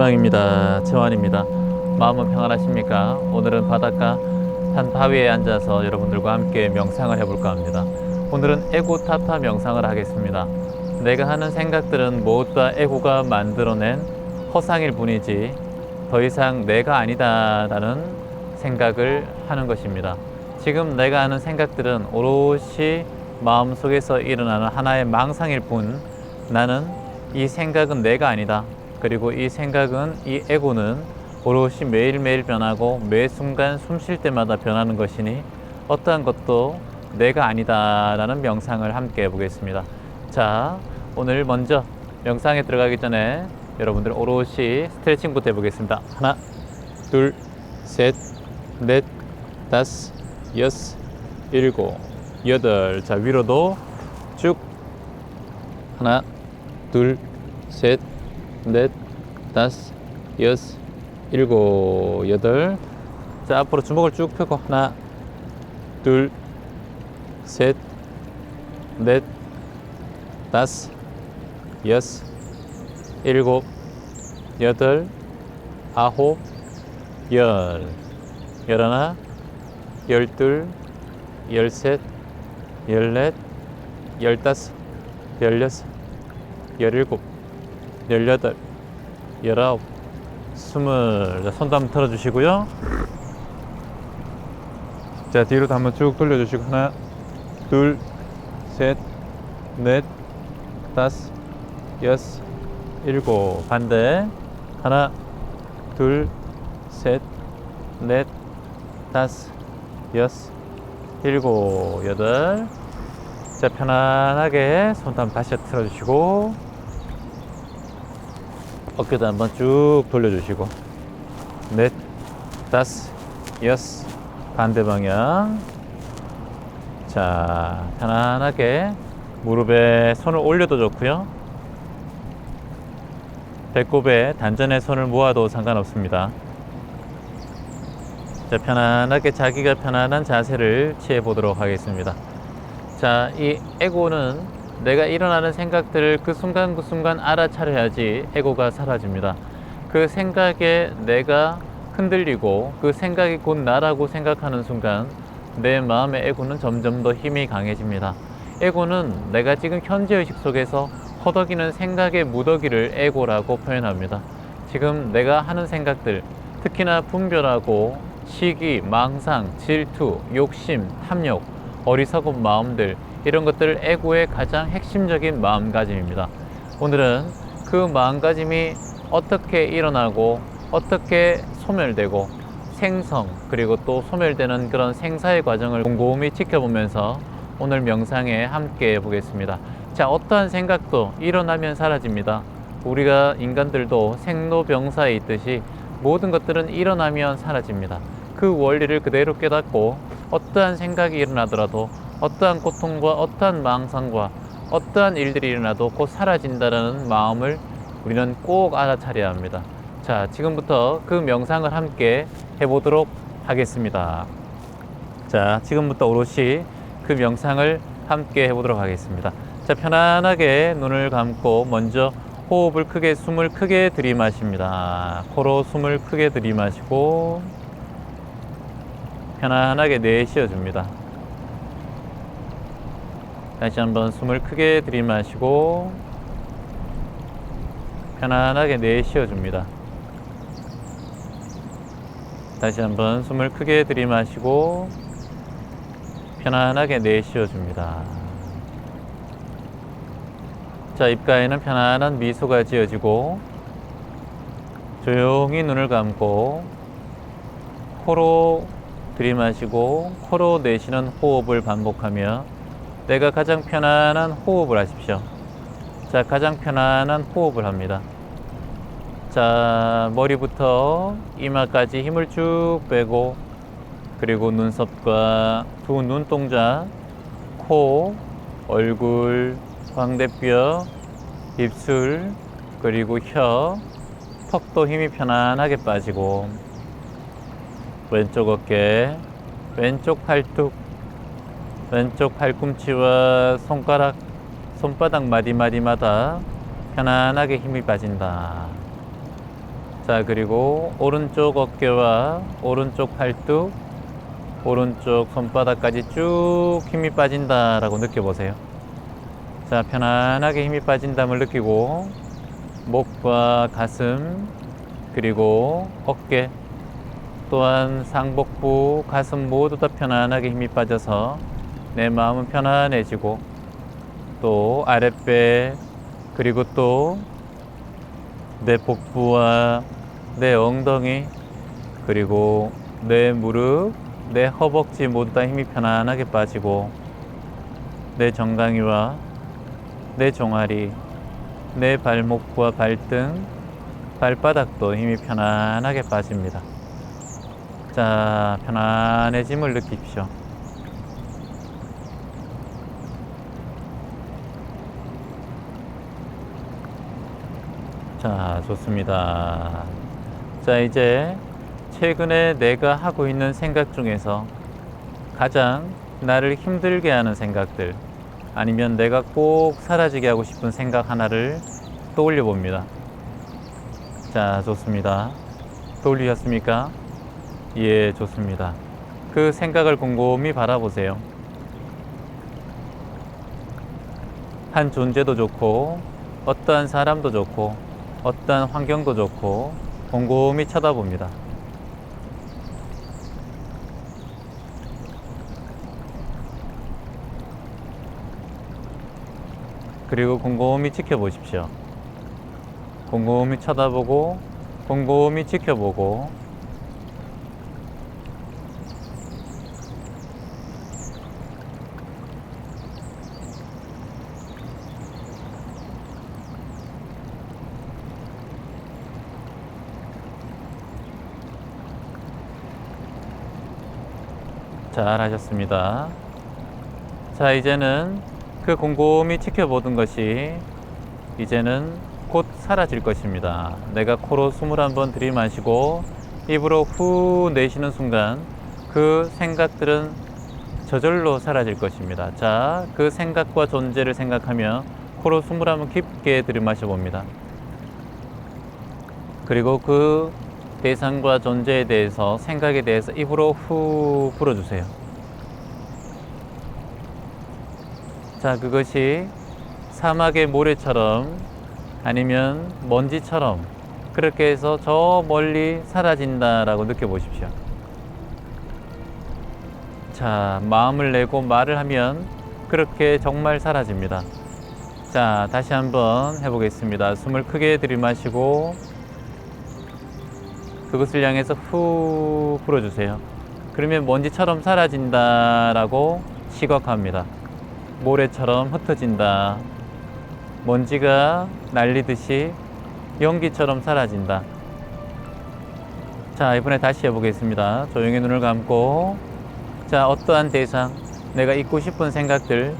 희망입니다. 재환입니다. 마음은 평안하십니까? 오늘은 바닷가 한 바위에 앉아서 여러분들과 함께 명상을 해볼까 합니다. 오늘은 에고타타 명상을 하겠습니다. 내가 하는 생각들은 모두 다 에고가 만들어낸 허상일 뿐이지 더 이상 내가 아니다라는 생각을 하는 것입니다. 지금 내가 하는 생각들은 오롯이 마음속에서 일어나는 하나의 망상일 뿐 나는 이 생각은 내가 아니다. 그리고 이 생각은 이 에고는 오롯이 매일매일 변하고 매 순간 숨 쉴 때마다 변하는 것이니 어떠한 것도 내가 아니다라는 명상을 함께 해보겠습니다. 자, 오늘 먼저 명상에 들어가기 전에 여러분들 오롯이 스트레칭부터 해보겠습니다. 하나, 둘, 셋, 넷, 다섯, 여섯, 일곱, 여덟. 자, 위로도 쭉. 하나, 둘, 셋, 넷, 다섯, 여섯, 일곱, 여덟. 자, 앞으로 주먹을 쭉 펴고 하나, 둘, 셋, 넷, 다섯, 여섯, 일곱, 여덟, 아홉, 열, 열하나, 열둘, 열셋, 열넷, 열다섯, 열여섯, 열일곱, 열여덟, 열아홉, 스물. 자, 손도 한번 털어주시고요. 자, 뒤로도 한번 쭉 돌려주시고 하나, 둘, 셋, 넷, 다섯, 여섯, 일곱. 반대. 하나, 둘, 셋, 넷, 다섯, 여섯, 일곱, 여덟. 자, 편안하게 한번 다시 틀어주시고, 어깨도 한번 쭉 돌려주시고, 넷, 다섯, 여섯, 반대 방향. 자, 편안하게 무릎에 손을 올려도 좋고요. 배꼽에 단전에 손을 모아도 상관없습니다. 자, 편안하게 자기가 편안한 자세를 취해 보도록 하겠습니다. 자, 이 에고는 내가 일어나는 생각들을 그 순간 그 순간 알아차려야지 에고가 사라집니다. 그 생각에 내가 흔들리고 그 생각이 곧 나라고 생각하는 순간 내 마음의 에고는 점점 더 힘이 강해집니다. 에고는 내가 지금 현재 의식 속에서 허덕이는 생각의 무더기를 에고라고 표현합니다. 지금 내가 하는 생각들, 특히나 분별하고 시기, 망상, 질투, 욕심, 탐욕, 어리석은 마음들 이런 것들 에고의 가장 핵심적인 마음가짐입니다. 오늘은 그 마음가짐이 어떻게 일어나고 어떻게 소멸되고 생성 그리고 또 소멸되는 그런 생사의 과정을 곰곰이 지켜보면서 오늘 명상에 함께 해보겠습니다. 자, 어떠한 생각도 일어나면 사라집니다. 우리가 인간들도 생로병사에 있듯이 모든 것들은 일어나면 사라집니다. 그 원리를 그대로 깨닫고 어떠한 생각이 일어나더라도 어떠한 고통과 어떠한 망상과 어떠한 일들이 일어나도 곧 사라진다는 마음을 우리는 꼭 알아차려야 합니다. 자, 지금부터 그 명상을 함께 해보도록 하겠습니다. 자, 지금부터 오롯이 그 명상을 함께 해보도록 하겠습니다. 자, 편안하게 눈을 감고 먼저 호흡을 크게, 숨을 크게 들이마십니다. 코로 숨을 크게 들이마시고 편안하게 내쉬어 줍니다. 다시 한번 숨을 크게 들이마시고 편안하게 내쉬어 줍니다. 다시 한번 숨을 크게 들이마시고 편안하게 내쉬어 줍니다. 자, 입가에는 편안한 미소가 지어지고 조용히 눈을 감고 코로 들이마시고 코로 내쉬는 호흡을 반복하며 내가 가장 편안한 호흡을 하십시오. 자, 가장 편안한 호흡을 합니다. 자, 머리부터 이마까지 힘을 쭉 빼고 그리고 눈썹과 두 눈동자, 코, 얼굴, 광대뼈, 입술, 그리고 혀, 턱도 힘이 편안하게 빠지고 왼쪽 어깨, 왼쪽 팔뚝, 왼쪽 팔꿈치와 손가락, 손바닥 마디마디마다 편안하게 힘이 빠진다. 자, 그리고 오른쪽 어깨와 오른쪽 팔뚝, 오른쪽 손바닥까지 쭉 힘이 빠진다라고 느껴보세요. 자, 편안하게 힘이 빠진담을 느끼고 목과 가슴, 그리고 어깨, 또한 상복부, 가슴 모두 다 편안하게 힘이 빠져서 내 마음은 편안해지고 또 아랫배, 그리고 또 내 복부와 내 엉덩이 그리고 내 무릎, 내 허벅지 모두 다 힘이 편안하게 빠지고 내 정강이와 내 종아리, 내 발목과 발등, 발바닥도 힘이 편안하게 빠집니다. 자, 편안해짐을 느끼십시오. 자, 좋습니다. 자, 이제 최근에 내가 하고 있는 생각 중에서 가장 나를 힘들게 하는 생각들, 아니면 내가 꼭 사라지게 하고 싶은 생각 하나를 떠올려 봅니다. 자, 좋습니다. 떠올리셨습니까? 예, 좋습니다. 그 생각을 곰곰이 바라보세요. 한 존재도 좋고, 어떠한 사람도 좋고, 어떠한 환경도 좋고, 곰곰이 쳐다봅니다. 그리고 곰곰이 지켜보십시오. 곰곰이 쳐다보고, 곰곰이 지켜보고, 잘 하셨습니다. 자, 이제는 그 곰곰이 지켜보던 것이 이제는 곧 사라질 것입니다. 내가 코로 숨을 한번 들이마시고 입으로 후 내쉬는 순간 그 생각들은 저절로 사라질 것입니다. 자, 그 생각과 존재를 생각하며 코로 숨을 한번 깊게 들이마셔 봅니다. 그리고 그 대상과 존재에 대해서 생각에 대해서 입으로 후 불어주세요. 자, 그것이 사막의 모래처럼 아니면 먼지처럼 그렇게 해서 저 멀리 사라진다라고 느껴보십시오. 자, 마음을 내고 말을 하면 그렇게 정말 사라집니다. 자, 다시 한번 해보겠습니다. 숨을 크게 들이마시고 그것을 향해서 후 불어주세요. 그러면 먼지처럼 사라진다라고 시각합니다. 모래처럼 흩어진다. 먼지가 날리듯이 연기처럼 사라진다. 자, 이번에 다시 해보겠습니다. 조용히 눈을 감고, 자, 어떠한 대상, 내가 잊고 싶은 생각들,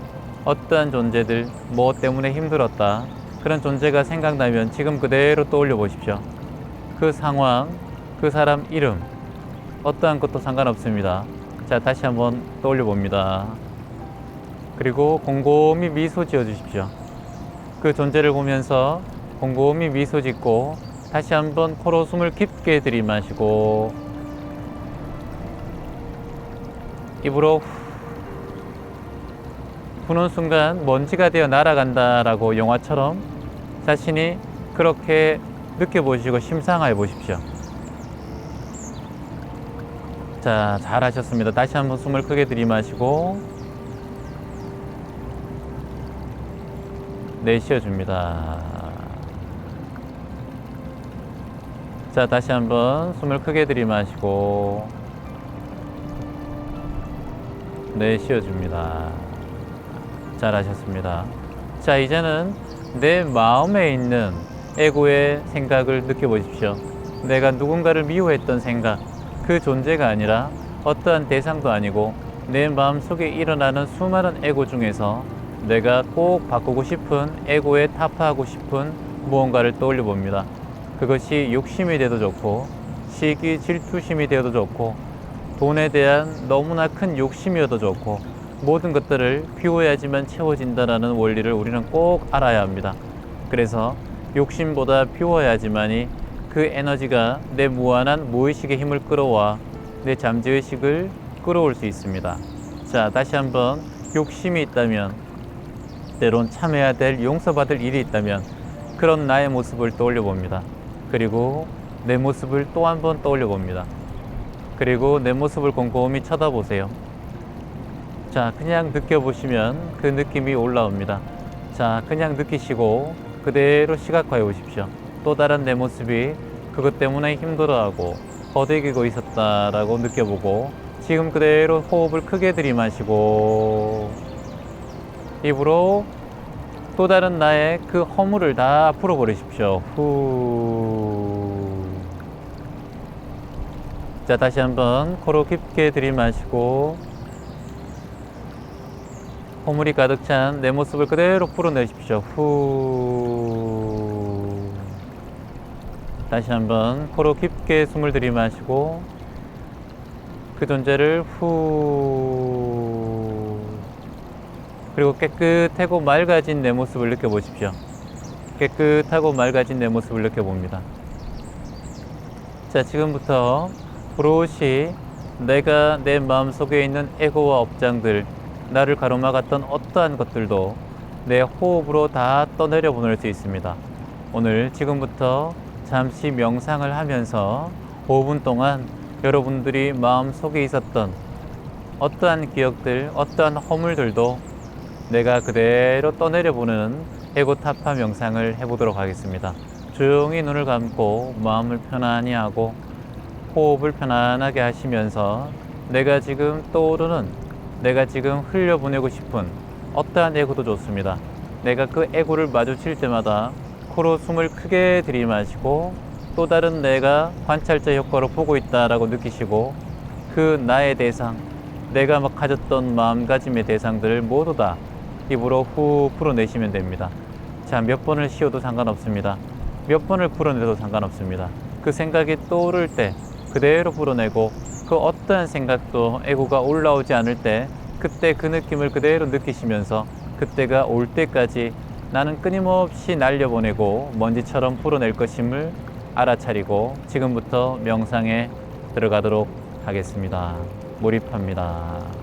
어떠한 존재들, 뭐 때문에 힘들었다. 그런 존재가 생각나면 지금 그대로 떠올려 보십시오. 그 상황, 그 사람 이름, 어떠한 것도 상관없습니다. 자, 다시 한번 떠올려 봅니다. 그리고 곰곰이 미소 지어 주십시오. 그 존재를 보면서 곰곰이 미소 짓고 다시 한번 코로 숨을 깊게 들이마시고 입으로 후 부는 순간 먼지가 되어 날아간다라고 영화처럼 자신이 그렇게 느껴보시고 심상해 보십시오. 자, 잘 하셨습니다. 다시 한번 숨을 크게 들이마시고 내쉬어 줍니다. 자, 다시 한번 숨을 크게 들이마시고 내쉬어 줍니다. 잘 하셨습니다. 자, 이제는 내 마음에 있는 에고의 생각을 느껴보십시오. 내가 누군가를 미워했던 생각, 그 존재가 아니라 어떠한 대상도 아니고 내 마음 속에 일어나는 수많은 에고 중에서 내가 꼭 바꾸고 싶은 에고에 타파하고 싶은 무언가를 떠올려 봅니다. 그것이 욕심이 돼도 좋고 시기 질투심이 되어도 좋고 돈에 대한 너무나 큰 욕심이어도 좋고 모든 것들을 비워야지만 채워진다라는 원리를 우리는 꼭 알아야 합니다. 그래서 욕심보다 비워야지만이 그 에너지가 내 무한한 무의식의 힘을 끌어와 내 잠재의식을 끌어올 수 있습니다. 자, 다시 한번 욕심이 있다면 때론 참해야 될 용서받을 일이 있다면 그런 나의 모습을 떠올려 봅니다. 그리고 내 모습을 또 한 번 떠올려 봅니다. 그리고 내 모습을 곰곰이 쳐다보세요. 자, 그냥 느껴보시면 그 느낌이 올라옵니다. 자, 그냥 느끼시고 그대로 시각화해 보십시오. 또 다른 내 모습이 그것 때문에 힘들어하고 허덕이고 있었다라고 느껴보고 지금 그대로 호흡을 크게 들이마시고 입으로 또 다른 나의 그 허물을 다 풀어버리십시오. 후. 자, 다시 한번 코로 깊게 들이마시고 허물이 가득 찬 내 모습을 그대로 풀어내십시오. 후. 다시 한번 코로 깊게 숨을 들이마시고 그 존재를 후. 그리고 깨끗하고 맑아진 내 모습을 느껴보십시오. 깨끗하고 맑아진 내 모습을 느껴봅니다. 자, 지금부터 오롯이 내가 내 마음 속에 있는 에고와 업장들, 나를 가로막았던 어떠한 것들도 내 호흡으로 다 떠내려 보낼 수 있습니다. 오늘 지금부터 잠시 명상을 하면서 5분 동안 여러분들이 마음 속에 있었던 어떠한 기억들, 어떠한 허물들도 내가 그대로 떠내려 보는 에고 타파 명상을 해보도록 하겠습니다. 조용히 눈을 감고 마음을 편안히 하고 호흡을 편안하게 하시면서 내가 지금 떠오르는 내가 지금 흘려보내고 싶은 어떠한 에고도 좋습니다. 내가 그 에고를 마주칠 때마다 코로 숨을 크게 들이마시고 또 다른 내가 관찰자 효과로 보고 있다라고 느끼시고 그 나의 대상, 내가 막 가졌던 마음가짐의 대상들을 모두 다 입으로 후 풀어내시면 됩니다. 자, 몇 번을 쉬어도 상관없습니다. 몇 번을 풀어내도 상관없습니다. 그 생각이 떠오를 때 그대로 풀어내고 그 어떠한 생각도 에고가 올라오지 않을 때 그때 그 느낌을 그대로 느끼시면서 그때가 올 때까지 나는 끊임없이 날려보내고 먼지처럼 풀어낼 것임을 알아차리고 지금부터 명상에 들어가도록 하겠습니다. 몰입합니다.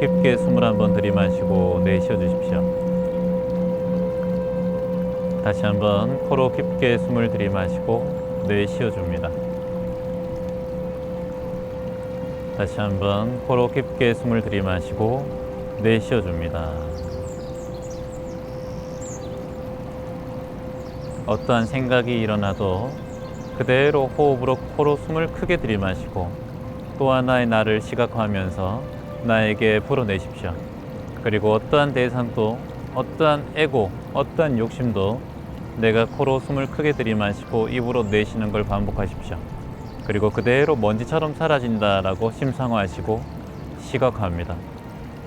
깊게 숨을 한번 들이마시고 내쉬어 주십시오. 다시 한번 코로 깊게 숨을 들이마시고 내쉬어 줍니다. 다시 한번 코로 깊게 숨을 들이마시고 내쉬어 줍니다. 어떠한 생각이 일어나도 그대로 호흡으로 코로 숨을 크게 들이마시고 또 하나의 나를 시각화하면서 나에게 불어내십시오. 그리고 어떠한 대상도 어떠한 에고, 어떠한 욕심도 내가 코로 숨을 크게 들이마시고 입으로 내쉬는 걸 반복하십시오. 그리고 그대로 먼지처럼 사라진다라고 심상화하시고 시각화합니다.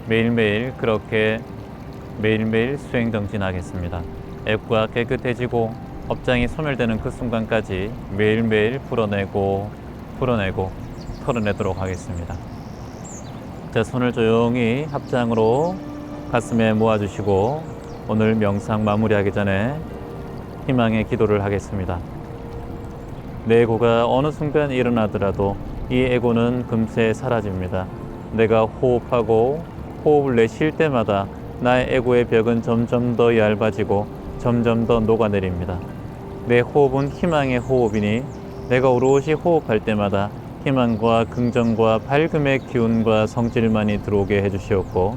매일매일 그렇게 매일매일 수행 정진하겠습니다. 앱과 깨끗해지고 업장이 소멸되는 그 순간까지 매일매일 풀어내고 풀어내고 털어내도록 하겠습니다. 자, 손을 조용히 합장으로 가슴에 모아주시고 오늘 명상 마무리하기 전에 희망의 기도를 하겠습니다. 내 에고가 어느 순간 일어나더라도 이 에고는 금세 사라집니다. 내가 호흡하고 호흡을 내쉴 때마다 나의 에고의 벽은 점점 더 얇아지고 점점 더 녹아내립니다. 내 호흡은 희망의 호흡이니 내가 오롯이 호흡할 때마다 희망과 긍정과 밝음의 기운과 성질만이 들어오게 해주시었고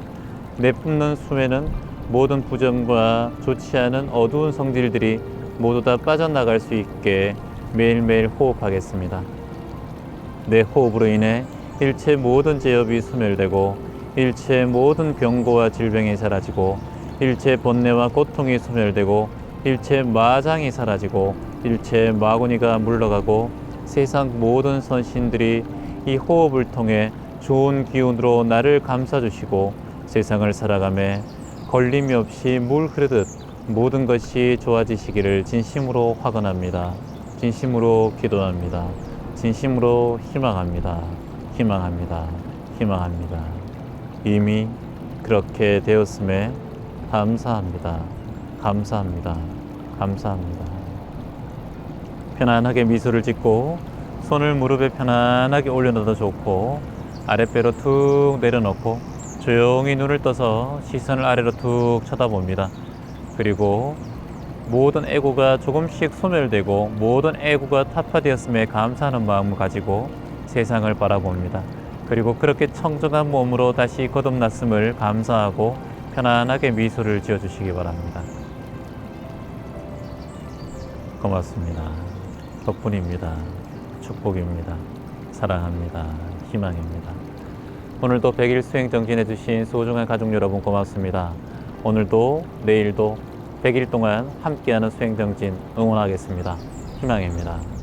내뿜는 숨에는 모든 부정과 좋지 않은 어두운 성질들이 모두 다 빠져나갈 수 있게 매일매일 호흡하겠습니다. 내 호흡으로 인해 일체 모든 제업이 소멸되고 일체 모든 병고와 질병이 사라지고 일체 번뇌와 고통이 소멸되고 일체 마장이 사라지고 일체 마구니가 물러가고 세상 모든 선신들이 이 호흡을 통해 좋은 기운으로 나를 감싸주시고 세상을 살아가며 걸림이 없이 물 흐르듯 모든 것이 좋아지시기를 진심으로 화건합니다. 진심으로 기도합니다. 진심으로 희망합니다. 희망합니다. 희망합니다. 이미 그렇게 되었음에 감사합니다. 감사합니다. 감사합니다. 편안하게 미소를 짓고 손을 무릎에 편안하게 올려놔도 좋고 아랫배로 툭 내려놓고 조용히 눈을 떠서 시선을 아래로 툭 쳐다봅니다. 그리고 모든 애고가 조금씩 소멸되고 모든 애고가 타파되었음에 감사하는 마음을 가지고 세상을 바라봅니다. 그리고 그렇게 청정한 몸으로 다시 거듭났음을 감사하고 편안하게 미소를 지어주시기 바랍니다. 고맙습니다. 덕분입니다. 축복입니다. 사랑합니다. 희망입니다. 오늘도 100일 수행 정진해 주신 소중한 가족 여러분 고맙습니다. 오늘도 내일도 100일 동안 함께하는 수행 정진 응원하겠습니다. 희망입니다.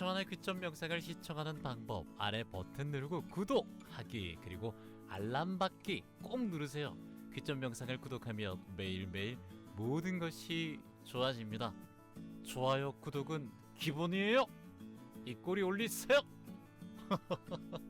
시원한 귀점 영상을 시청하는 방법 아래 버튼 누르고 구독하기 그리고 알람 받기 꼭 누르세요. 귀점 영상을 구독하면 매일매일 모든 것이 좋아집니다. 좋아요, 구독은 기본이에요. 이 꼬리 올리세요.